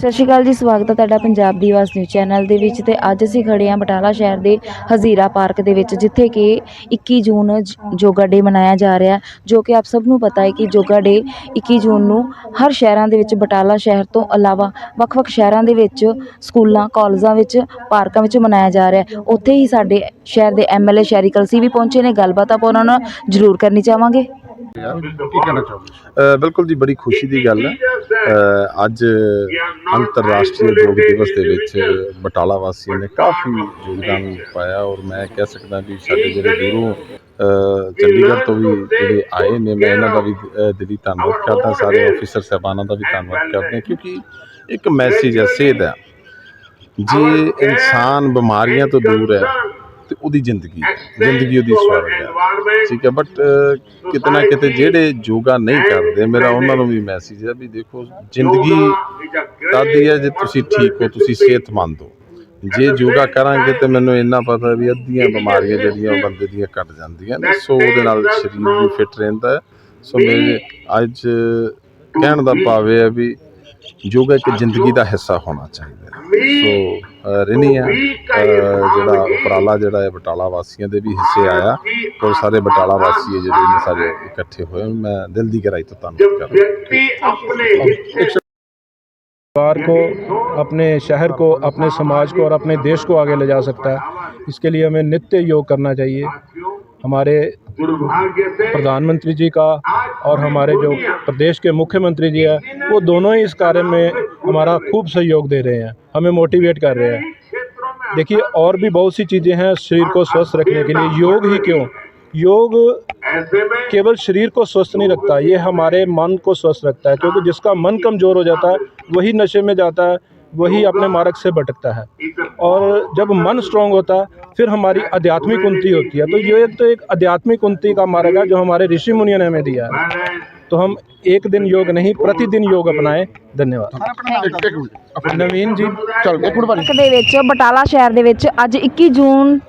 ਸਤਿ ਸ਼੍ਰੀ ਅਕਾਲ ਜੀ, ਸਵਾਗਤ ਹੈ ਤੁਹਾਡਾ ਪੰਜਾਬ ਦੀ ਆਵਾਜ਼ ਨਿਊਜ਼ ਚੈਨਲ ਦੇ ਵਿੱਚ ਤੇ ਅੱਜ ਅਸੀਂ ਖੜੇ ਹਾਂ ਬਟਾਲਾ ਸ਼ਹਿਰ ਦੇ ਹਜ਼ੀਰਾ ਪਾਰਕ ਦੇ ਵਿੱਚ, ਜਿੱਥੇ ਕਿ 21 ਜੂਨ ਜ- ਯੋਗਾ ਡੇ ਮਨਾਇਆ ਜਾ ਰਿਹਾ ਜੋ ਕਿ ਆਪ ਸਭ ਨੂੰ ਪਤਾ ਹੈ ਕਿ ਯੋਗਾ ਡੇ 21 ਜੂਨ ਨੂੰ ਹਰ ਸ਼ਹਿਰਾਂ ਦੇ ਵਿੱਚ, ਬਟਾਲਾ ਸ਼ਹਿਰ ਤੋਂ ਇਲਾਵਾ ਵੱਖ-ਵੱਖ ਸ਼ਹਿਰਾਂ ਦੇ ਵਿੱਚ, ਸਕੂਲਾਂ, ਕਾਲਜਾਂ ਵਿੱਚ, ਪਾਰਕਾਂ ਵਿੱਚ ਮਨਾਇਆ ਜਾ ਰਿਹਾ ਉੱਥੇ ਹੀ ਸਾਡੇ ਸ਼ਹਿਰ ਦੇ ਐਮਐਲਏ ਸ਼ਹਿਰੀ ਕਲਸੀ ਵੀ ਪਹੁੰਚੇ ਨੇ। ਗੱਲਬਾਤ ਆਪਾਂ ਉਹਨਾਂ ਨਾਲ ਜ਼ਰੂਰ ਕਰਨੀ ਚਾਹਾਂਗੇ। ਕੀ ਕਹਿਣਾ ਚਾਹੋਗੇ ਅ, ਬਿਲਕੁਲ ਜੀ ਬੜੀ ਖੁਸ਼ੀ ਦੀ ਗੱਲ ਹੈ। ਅੱਜ ਅੰਤਰਰਾਸ਼ਟਰੀ ਯੋਗ ਦਿਵਸ ਦੇ ਵਿੱਚ ਬਟਾਲਾ ਵਾਸੀਆਂ ਨੇ ਕਾਫੀ ਯੋਗਦਾਨ ਪਾਇਆ ਔਰ ਮੈਂ ਕਹਿ ਸਕਦਾ ਵੀ ਸਾਡੇ ਜਿਹੜੇ ਦੂਰੋਂ ਅ, ਚੰਡੀਗੜ੍ਹ ਤੋਂ ਵੀ ਜਿਹੜੇ ਆਏ ਨੇ ਮੈਂ ਇਹਨਾਂ ਦਾ ਵੀ ਦਿਲੀ ਧੰਨਵਾਦ ਕਰਦਾ ਸਾਰੇ ਅਫੀਸਰ ਸਾਹਿਬਾਨਾਂ ਦਾ ਵੀ ਧੰਨਵਾਦ ਕਰਦੇ ਕਿਉਂਕਿ ਇੱਕ ਮੈਸੇਜ ਹੈ ਸਿਹਤ ਹੈ। ਜੇ ਇਨਸਾਨ ਬਿਮਾਰੀਆਂ ਤੋਂ ਦੂਰ ਹੈ ਤੇ ਉਹਦੀ ਜ਼ਿੰਦਗੀ ਜ਼ਿੰਦਗੀ ਉਹਦੀ ਸਵਰਗ ਹੈ। ਠੀਕ ਹੈ ਬਟ ਕਿਤੇ ਨਾ ਕਿਤੇ ਜਿਹੜੇ ਯੋਗਾ ਨਹੀਂ ਕਰਦੇ ਮੇਰਾ ਉਹਨਾਂ ਨੂੰ ਵੀ ਮੈਸੇਜ ਹੈ ਵੀ ਦੇਖੋ ਜ਼ਿੰਦਗੀ ਤਦ ਹੀ ਹੈ ਜੇ ਤੁਸੀਂ ਠੀਕ ਹੋ ਤੁਸੀਂ ਸਿਹਤਮੰਦ ਹੋ। ਜੇ ਯੋਗਾ ਕਰਾਂਗੇ ਤੇ ਮੈਨੂੰ ਇੰਨਾ ਪਤਾ ਵੀ ਅੱਧੀਆਂ ਬਿਮਾਰੀਆਂ ਜਿਹੜੀਆਂ ਬੰਦੇ ਦੀਆਂ ਘਟ ਜਾਂਦੀਆਂ ਨੇ। ਸੋ ਉਹਦੇ ਨਾਲ ਸਰੀਰ ਵੀ ਫਿੱਟ ਰਹਿੰਦਾ ਸੋ ਮੇਰੇ ਅੱਜ ਕਹਿਣ ਦਾ ਭਾਵ ਇਹ ਹੈ ਵੀ ਯੋਗਾ ਇੱਕ ਜ਼ਿੰਦਗੀ ਦਾ ਹਿੱਸਾ ਹੋਣਾ ਚਾਹੀਦਾ ਹੈ ਸੋ ਅ, ਰਿਣੀ ਆ ਅ, ਜਿਹੜਾ ਉਪਰਾਲਾ ਜਿਹੜਾ ਹੈ ਬਟਾਲਾ ਵਾਸੀਆਂ ਦੇ ਵੀ ਹਿੱਸੇ ਆਇਆ ਔਰ ਸਾਰੇ ਬਟਾਲਾ ਵਾਸੀ ਹੈ ਜਿਹੜੇ ਨੇ ਸਾਰੇ ਇਕੱਠੇ ਹੋਏ ਮੈਂ ਦਿਲ ਦੀ ਗਹਿਰਾਈ ਤੋਂ ਧੰਨਵਾਦ ਕਰਦਾ परिवार को अपने शहर को अपने समाज को और अपने देश को आगे ले जा सकता है इसके लिए हमें नित्य योग करना चाहिए हमारे प्रधानमंत्री जी का और हमारे जो प्रदेश के मुख्यमंत्री जी हैं वो दोनों ही इस कार्य में हमारा खूब सहयोग दे रहे हैं, हमें मोटिवेट कर रहे हैं। देखिए, और भी बहुत सी चीज़ें हैं शरीर को स्वस्थ रखने के लिए। योग ही क्यों? योग केवल शरीर को स्वस्थ नहीं रखता, ये हमारे मन को स्वस्थ रखता है, क्योंकि जिसका मन कमज़ोर हो जाता है, वही नशे में जाता है, वही अपने मार्ग से भटकता है। और जब मन स्ट्रांग होता है फिर हमारी आध्यात्मिक उन्नति होती है। तो ये तो एक आध्यात्मिक उन्नति का मार्ग है जो हमारे ऋषि मुनियों ने हमें दिया है। तो हम एक दिन योग नहीं प्रतिदिन योग अपनाएं धन्यवाद ਇੱਕ ਇੱਕ ਮਿੰਟ नवीन जी ਚਲ ਇੱਕ ਮਿੰਟ ਭਾਜੀ ਪਾਰਕ ਦੇ ਵਿੱਚ ਬਟਾਲਾ ਸ਼ਹਿਰ ਦੇ ਵਿੱਚ ਅੱਜ 21 ਜੂਨ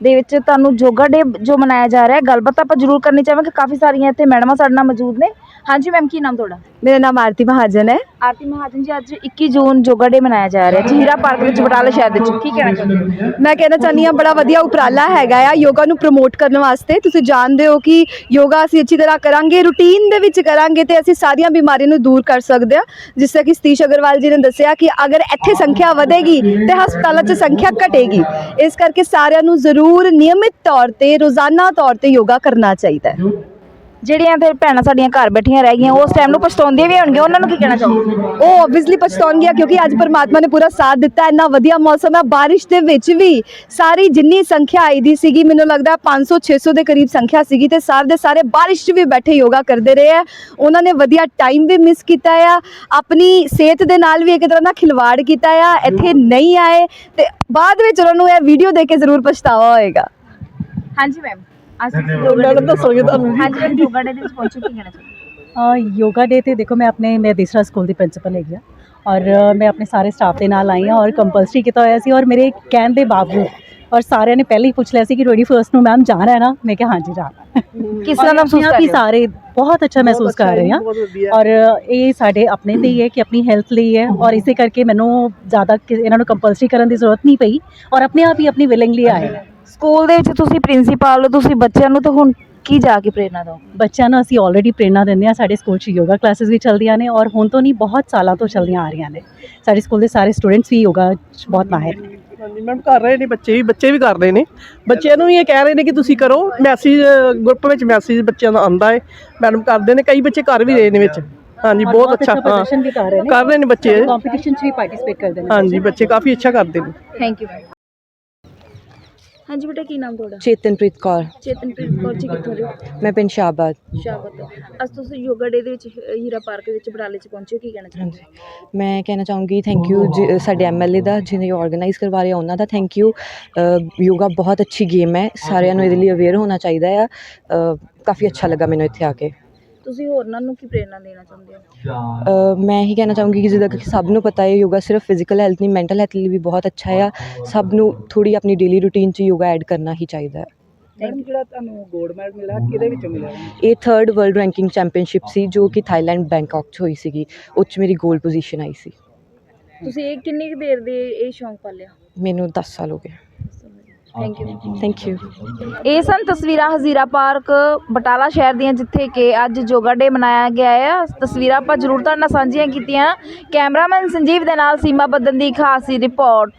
ਦੇ ਵਿੱਚ ਤੁਹਾਨੂੰ ਯੋਗਾ ਡੇ ਜੋ ਮਨਾਇਆ ਜਾ ਰਿਹਾ ਹੈ ਗੱਲਬਾਤ ਆਪਾਂ ਜ਼ਰੂਰ ਕਰਨੀ ਚਾਹਾਂਗੇ ਕਾਫੀ ਸਾਰੀਆਂ ਇੱਥੇ ਮੈਡਮਾਂ ਸਾਡੇ ਨਾਲ ਮੌਜੂਦ ਨੇ ਹਾਂਜੀ ਮੈਮ ਕੀ ਨਾਮ ਤੁਹਾਡਾ? ਮੇਰਾ ਨਾਮ ਆਰਤੀ ਮਹਾਜਨ ਹੈ। ਆਰਤੀ ਮਹਾਜਨ ਜੀ ਅੱਜ 21 ਜੂਨ ਯੋਗਾ ਡੇ ਮਨਾਇਆ ਜਾ ਰਿਹਾ। ਜਹੀਰਾ ਪਾਰਕ ਵਿੱਚ ਬਟਾਲਾ ਸ਼ਹਿਰ ਦੇ ਵਿੱਚ ਕੀ ਕਹਿਣਾ ਚਾਹੁੰਦੇ ਹੋ? ਮੈਂ ਕਹਿਣਾ ਚਾਹੁੰਦੀ ਹਾਂ ਬੜਾ ਵਧੀਆ ਉਪਰਾਲਾ ਹੈਗਾ ਆ ਯੋਗਾ ਨੂੰ ਪ੍ਰਮੋਟ ਕਰਨ ਵਾਸਤੇ। ਤੁਸੀਂ ਜਾਣਦੇ ਹੋ ਕਿ ਯੋਗਾ ਅਸੀਂ ਅੱਛੀ ਤਰ੍ਹਾਂ ਕਰਾਂਗੇ ਰੂਟੀਨ ਦੇ ਵਿੱਚ ਕਰਾਂਗੇ ਤੇ ਅਸੀਂ ਸਾਰੀਆਂ ਬਿਮਾਰੀਆਂ ਨੂੰ ਦੂਰ ਕਰ ਸਕਦੇ ਹਾਂ। ਜਿਸ ਤਰ੍ਹਾਂ ਕਿ ਸਤੀਸ਼ ਅਗਰਵਾਲ ਜੀ ਨੇ ਦੱਸਿਆ ਕਿ ਅਗਰ ਇੱਥੇ ਸੰਖਿਆ ਵਧੇਗੀ ਤੇ ਹਸਪਤਾਲਾਂ 'ਚ ਸੰਖਿਆ ਘਟੇਗੀ। ਇਸ ਕਰਕੇ ਸਾਰਿਆਂ ਨੂੰ ਜ਼ਰੂਰ ਨਿਯਮਿਤ ਤੌਰ ਤੇ ਰੋਜ਼ਾਨਾ ਤੌਰ ਤੇ ਯੋਗਾ ਕਰਨਾ ਚਾਹੀਦਾ ਹੈ। ਜਿਹੜੀਆਂ ਤੇ ਭੈਣਾਂ ਸਾਡੀਆਂ ਘਰ ਬੈਠੀਆਂ ਰਹਿ ਗਈਆਂ ਉਸ ਟਾਈਮ ਨੂੰ ਪਛਤਾਉਂਦੀਆਂ ਵੀ ਹੋਣਗੀਆਂ। ਉਹਨਾਂ ਨੂੰ ਕੀ ਕਹਿਣਾ ਚਾਹੋਗੇ? ਉਹ ਆਬਵੀਅਸਲੀ ਪਛਤਾਉਣਗੀਆਂ ਕਿਉਂਕਿ ਅੱਜ ਪਰਮਾਤਮਾ ਨੇ ਪੂਰਾ ਸਾਥ ਦਿੱਤਾ ਇੰਨਾ ਵਧੀਆ ਮੌਸਮ ਹੈ। ਬਾਰਿਸ਼ ਦੇ ਵਿੱਚ ਵੀ ਸਾਰੀ ਜਿੰਨੀ ਸੰਖਿਆ ਆਈ ਦੀ ਸੀਗੀ ਮੈਨੂੰ ਲੱਗਦਾ 500 600 ਦੇ ਕਰੀਬ ਸੰਖਿਆ ਸੀਗੀ ਤੇ ਸਾਰੇ ਦੇ ਸਾਰੇ ਬਾਰਿਸ਼ 'ਚ ਵੀ ਬੈਠੇ ਯੋਗਾ ਕਰਦੇ ਰਹੇ ਆ। ਉਹਨਾਂ ਨੇ ਵਧੀਆ ਟਾਈਮ ਵੀ ਮਿਸ ਕੀਤਾ ਆ। ਆਪਣੀ ਸਿਹਤ ਦੇ ਨਾਲ ਵੀ ਇੱਕ ਤਰ੍ਹਾਂ ਦਾ ਖਿਲਵਾੜ ਕੀਤਾ ਆ। ਇੱਥੇ ਨਹੀਂ ਆਏ ਤੇ ਬਾਅਦ ਵਿੱਚ ਉਹਨਾਂ ਨੂੰ ਇਹ ਵੀਡੀਓ ਦੇਖ ਕੇ ਜ਼ਰੂਰ ਪਛਤਾਵਾ ਹੋਏਗਾ। ਹਾਂਜੀ ਮੈਮ ਮੈਡਮ ਦੱਸੋਗੇ ਤੁਹਾਨੂੰ ਹਾਂਜੀ ਮੈਮ ਯੋਗਾ ਡੇ ਦੇ ਵਿੱਚ ਪਹੁੰਚੋ ਕੀ ਕਹਿਣਾ ਚਾਹੋਗੇ ਯੋਗਾ ਡੇ ਤੇ ਦੇਖੋ ਮੈਂ ਆਪਣੇ ਮੈਂ ਦੇਸਰਾ ਸਕੂਲ ਦੀ ਪ੍ਰਿੰਸੀਪਲ ਹੈਗੀ ਆ। ਔਰ ਅ, ਮੈਂ ਆਪਣੇ ਸਾਰੇ ਸਟਾਫ ਦੇ ਨਾਲ ਆਈ ਹਾਂ ਔਰ ਕੰਪਲਸਰੀ ਕੀਤਾ ਹੋਇਆ ਸੀ ਔਰ ਮੇਰੇ ਕਹਿਣ ਦੇ ਬਾਵਜੂਦ ਔਰ ਸਾਰਿਆਂ ਨੇ ਪਹਿਲਾਂ ਹੀ ਪੁੱਛ ਲਿਆ ਸੀ ਕਿ 21 ਨੂੰ ਮੈਮ ਜਾਣਾ ਹੈ ਨਾ ਮੈਂ ਕਿਹਾ ਹਾਂਜੀ ਜਾਣਾ। ਕਿਸ ਤਰ੍ਹਾਂ ਦਾ ਮਹਿਸੂਸ ਕਰ ਰਹੇ ਸਾਰੇ ਬਹੁਤ ਅੱਛਾ ਮਹਿਸੂਸ ਕਰ ਰਹੇ ਹਾਂ। ਔਰ ਇਹ ਸਾਡੇ ਆਪਣੇ ਤੇ ਹੀ ਹੈ ਕਿ ਆਪਣੀ ਹੈਲਥ ਲਈ ਹੈ। ਔਰ ਇਸੇ ਕਰਕੇ ਮੈਨੂੰ ਜ਼ਿਆਦਾ ਇਹਨਾਂ ਨੂੰ ਕੰਪਲਸਰੀ ਕਰਨ ਦੀ ਜ਼ਰੂਰਤ ਨਹੀਂ ਪਈ। ਔਰ ਆਪਣੇ ਆਪ ਹੀ ਆਪਣੀ ਵਿਲਿੰਗਲੀ ਆਏ ਸਕੂਲ ਦੇ ਵਿੱਚ ਤੁਸੀਂ ਪ੍ਰਿੰਸੀਪਲ ਹੋ ਤੁਸੀਂ ਬੱਚਿਆਂ ਨੂੰ ਤਾਂ ਹੁਣ ਕੀ ਜਾ ਕੇ ਪ੍ਰੇਰਨਾ ਦਿਓ? ਬੱਚਿਆਂ ਨੂੰ ਅਸੀਂ ਆਲਰੇਡੀ ਪ੍ਰੇਰਨਾ ਦਿੰਦੇ ਹਾਂ। ਸਾਡੇ ਸਕੂਲ 'ਚ ਯੋਗਾ ਕਲਾਸਿਸ ਵੀ ਚੱਲਦੀਆਂ ਨੇ। ਔਰ ਹੁਣ ਤੋਂ ਨਹੀਂ ਬਹੁਤ ਸਾਲਾਂ ਤੋਂ ਚੱਲਦੀਆਂ ਆ ਰਹੀਆਂ ਨੇ। ਸਾਡੇ ਸਕੂਲ ਦੇ ਸਾਰੇ ਸਟੂਡੈਂਟਸ ਵੀ ਯੋਗਾ 'ਚ ਬਹੁਤ ਮਾਹਿਰ ਨੇ। ਹਾਂਜੀ ਮੈਮ ਕਰ ਰਹੇ ਨੇ ਬੱਚੇ ਵੀ ਬੱਚੇ ਵੀ ਕਰ ਰਹੇ ਨੇ। ਬੱਚਿਆਂ ਨੂੰ ਵੀ ਇਹ ਕਹਿ ਰਹੇ ਨੇ ਕਿ ਤੁਸੀਂ ਕਰੋ ਮੈਸੇਜ ਗਰੁੱਪ ਵਿੱਚ ਮੈਸੇਜ ਬੱਚਿਆਂ ਦਾ ਆਂਦਾ ਹੈ। ਮੈਡਮ ਕਰਦੇ ਨੇ ਕਈ ਬੱਚੇ ਕਰ ਵੀ ਰਹੇ ਨੇ ਵਿੱਚ। ਹਾਂਜੀ ਬਹੁਤ ਅੱਛਾ ਹਾਂ। ਵੀ ਕਰ ਰਹੇ ਨੇ। ਕਰ ਰਹੇ ਨੇ ਬੱਚੇ। ਕੰਪੀਟੀਸ਼ਨ 'ਚ ਵੀ ਪਾਰਟਿਸਿਪੇਟ ਕਰਦੇ ਨੇ ਹਾਂਜੀ ਬੱਚੇ। ਕਾਫੀ ਅੱਛਾ ਕਰਦੇ ਨੇ। ਥੈਂਕ ਯੂ ਹਾਂਜੀ ਬੇਟਾ ਕੀ ਨਾਮ ਤੁਹਾਡਾ? ਚੇਤਨਪ੍ਰੀਤ ਕੌਰ। ਚੇਤਨਪ੍ਰੀਤ ਕੌਰ ਜੀ ਕਿੱਥੋਂ ਦੇ ਹੋ? ਮੈਂ ਪਿੰਡ ਸ਼ਾਹਬਾਦ। ਸ਼ਾਬਤ ਅੱਜ ਤੁਸੀਂ ਯੋਗਾ ਡੇ ਦੇ ਵਿੱਚ ਅ, ਹੀਰਾ ਪਾਰਕ ਦੇ ਵਿੱਚ ਬਟਾਲੇ ਚ ਪਹੁੰਚੇ ਹੋ ਕੀ ਕਹਿਣਾ ਚਾਹੁੰਦੇ ਹਾਂਜੀ। ਮੈਂ ਕਹਿਣਾ ਚਾਹੂੰਗੀ ਥੈਂਕ ਯੂ ਸਾਡੇ ਐਮਐਲਏ ਦਾ ਜਿਹਨੇ ਆਰਗੇਨਾਈਜ਼ ਕਰਵਾ ਰਿਹਾ ਉਹਨਾਂ ਦਾ ਥੈਂਕ ਯੂ ਯੋਗਾ ਬਹੁਤ ਅੱਛੀ ਗੇਮ ਹੈ ਸਾਰਿਆਂ ਨੂੰ ਇਹਦੇ ਲਈ ਅਵੇਅਰ ਹੋਣਾ ਚਾਹੀਦਾ ਆ। ਅ, ਕਾਫੀ ਅੱਛਾ ਲੱਗਾ ਮੈਨੂੰ ਇੱਥੇ ਆ ਕੇ। ਤੁਸੀਂ ਹੋਰਨਾਂ ਨੂੰ ਕੀ ਪ੍ਰੇਰਨਾ ਦੇਣਾ ਚਾਹੁੰਦੇ ਹੋ? ਅ, ਮੈਂ ਇਹੀ ਕਹਿਣਾ ਚਾਹੂੰਗੀ ਕਿ ਜਿੱਦਾਂ ਕਿ ਸਭ ਨੂੰ ਪਤਾ ਹੈ ਯੋਗਾ ਸਿਰਫ ਫਿਜ਼ੀਕਲ ਹੈਲਥ ਨਹੀਂ ਮੈਂਟਲ ਹੈਲਥ ਲਈ ਵੀ ਬਹੁਤ ਅੱਛਾ ਆ। ਸਭ ਨੂੰ ਥੋੜੀ ਆਪਣੀ ਡੇਲੀ ਰੂਟੀਨ 'ਚ ਯੋਗਾ ਐਡ ਕਰਨਾ ਹੀ ਚਾਹੀਦਾ ਹੈ। ਮੈਡਮ ਜਿਹੜਾ ਤੁਹਾਨੂੰ ਗੋਲਡ ਮੈਡਲ ਮਿਲਿਆ ਕਿਹਦੇ ਵਿੱਚੋਂ ਮਿਲਿਆ? ਇਹ ਥਰਡ ਵਰਲਡ ਰੈਂਕਿੰਗ ਚੈਂਪੀਅਨਸ਼ਿਪ ਸੀ ਜੋ ਕਿ ਥਾਈਲੈਂਡ ਬੈਂਕਾਕ 'ਚ ਹੋਈ ਸੀਗੀ। ਉਹ 'ਚ ਮੇਰੀ ਗੋਲਡ ਪੋਜੀਸ਼ਨ ਆਈ ਸੀ। ਤੁਸੀਂ ਇਹ ਕਿੰਨੀ ਕੁ ਦੇਰ ਦੇ ਇਹ ਸ਼ੌਂਕ ਪਾਲਿਆ? ਮੈਨੂੰ 10 ਸਾਲ ਹੋ ਗਏ। ਥੈਂਕ ਯੂ ਥੈਂਕ ਯੂ ਇਹ ਸਨ ਤਸਵੀਰਾਂ ਹਜ਼ੀਰਾ ਪਾਰਕ ਬਟਾਲਾ ਸ਼ਹਿਰ ਦੀਆਂ ਜਿੱਥੇ ਕਿ ਅੱਜ ਯੋਗਾ ਡੇ ਮਨਾਇਆ ਗਿਆ ਹੈ ਤਸਵੀਰਾਂ ਆਪਾਂ ਜ਼ਰੂਰ ਤੁਹਾਡੇ ਨਾਲ ਸਾਂਝੀਆਂ ਕੀਤੀਆਂ। ਕੈਮਰਾਮੈਨ ਸੰਜੀਵ ਦੇ ਨਾਲ ਸੀਮਾ ਬੱਦਨ ਦੀ ਖਾਸ ਰਿਪੋਰਟ।